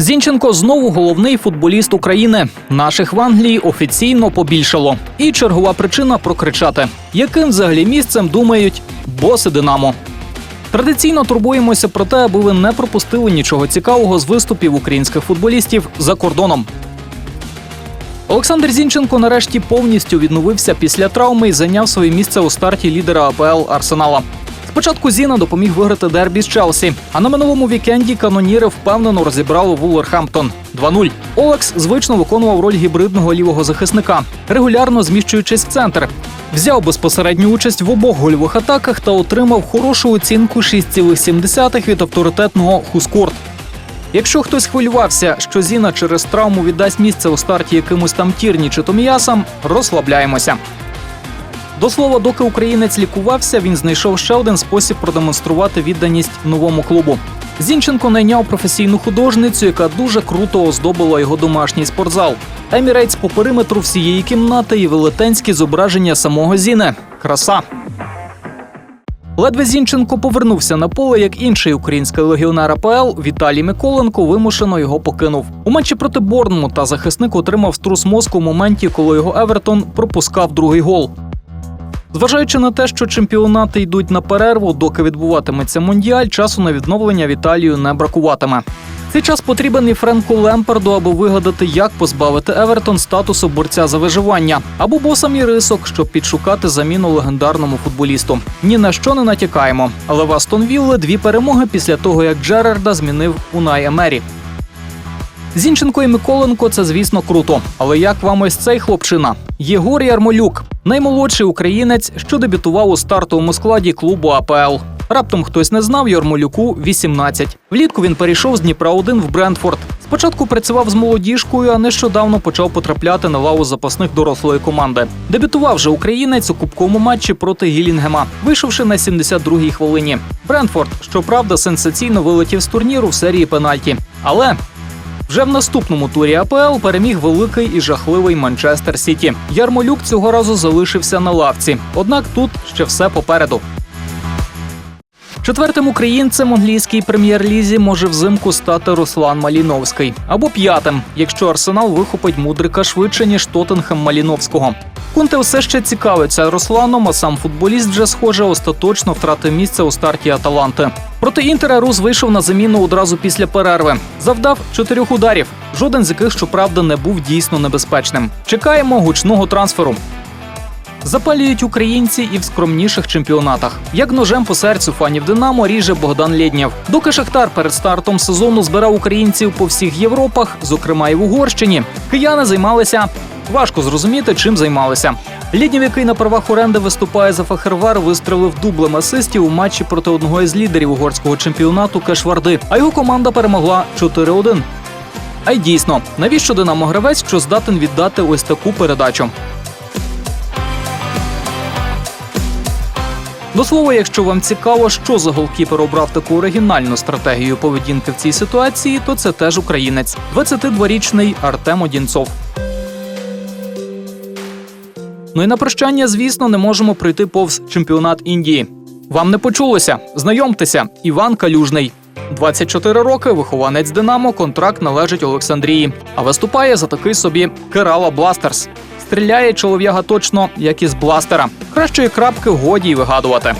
Зінченко знову головний футболіст України. Наших в Англії офіційно побільшало. І чергова причина прокричати, яким взагалі місцем думають боси Динамо. Традиційно турбуємося про те, аби ви не пропустили нічого цікавого з виступів українських футболістів за кордоном. Олександр Зінченко нарешті повністю відновився після травми і зайняв своє місце у старті лідера АПЛ Арсенала. Спочатку Зіна допоміг виграти дербі з Челсі, а на минулому вікенді каноніри впевнено розібрали Вулверхемптон 2-0. Олекс звично виконував роль гібридного лівого захисника, регулярно зміщуючись в центр. Взяв безпосередню участь в обох гольових атаках та отримав хорошу оцінку 6,7 від авторитетного Хускорт. Якщо хтось хвилювався, що Зіна через травму віддасть місце у старті якимось там тірні чи томіясам, розслабляємося. До слова, доки українець лікувався, він знайшов ще один спосіб продемонструвати відданість новому клубу. Зінченко найняв професійну художницю, яка дуже круто оздобила його домашній спортзал. Емірейтс по периметру всієї кімнати і велетенські зображення самого Зіне. Краса. Ледве Зінченко повернувся на поле, як інший український легіонер АПЛ Віталій Миколенко вимушено його покинув. У матчі проти Борнмута захисник отримав струс мозку в моменті, коли його Евертон пропускав другий гол. Зважаючи на те, що чемпіонати йдуть на перерву, доки відбуватиметься мундіаль, часу на відновлення Віталію не бракуватиме. Цей час потрібен і Френку Лемпарду, аби вигадати, як позбавити Евертон статусу борця за виживання, або босам і рисок, щоб підшукати заміну легендарному футболісту. Ні на що не натякаємо. Але в Астон Вілли дві перемоги після того, як Джерарда змінив Унай Емері. Зінченко і Миколенко це, звісно, круто. Але як вам ось цей хлопчина? Єгор Ярмолюк, наймолодший українець, що дебютував у стартовому складі клубу АПЛ. Раптом хтось не знав Ярмолюку 18. Влітку він перейшов з Дніпра 1 в Брентфорд. Спочатку працював з молодіжкою, а нещодавно почав потрапляти на лаву запасних дорослої команди. Дебютував же українець у кубковому матчі проти Гілінгема, вийшовши на 72-й хвилині. Брентфорд, щоправда, сенсаційно вилетів з турніру в серії пенальті. Але вже в наступному турі АПЛ переміг великий і жахливий Манчестер Сіті. Ярмолюк цього разу залишився на лавці. Однак тут ще все попереду. Четвертим українцем англійській прем'єр-лізі може взимку стати Руслан Маліновський або п'ятим, якщо Арсенал вихопить мудрика швидше ніж Тоттенхем Маліновського. Кунте все ще цікавиться Русланом, а сам футболіст вже схоже остаточно втратив місце у старті Аталанти. Проти інтера Рус вийшов на заміну одразу після перерви. Завдав чотирьох ударів, жоден з яких, щоправда, не був дійсно небезпечним. Чекаємо гучного трансферу. Запалюють українці і в скромніших чемпіонатах. Як ножем по серцю фанів Динамо ріже Богдан Лєднєв. Доки Шахтар перед стартом сезону збирав українців по всіх Європах, зокрема і в Угорщині, кияни займалися. Важко зрозуміти, чим займалися. Ліднів, який на правах оренди виступає за Фахервар, вистрелив дублем асистів у матчі проти одного із лідерів угорського чемпіонату Кешварди. А його команда перемогла 4-1. А й дійсно, навіщо Динамо гравець, що здатен віддати ось таку передачу? До слова, якщо вам цікаво, що за голкіпер обрав таку оригінальну стратегію поведінки в цій ситуації, то це теж українець, 22-річний Артем Одінцов. Ну і на прощання, звісно, не можемо пройти повз чемпіонат Індії. Вам не почулося? Знайомтеся, Іван Калюжний. 24 роки, вихованець Динамо, контракт належить Олександрії. А виступає за такий собі Керала Бластерс. Стріляє чолов'яга точно, як із бластера. Кращої крапки годі й вигадувати.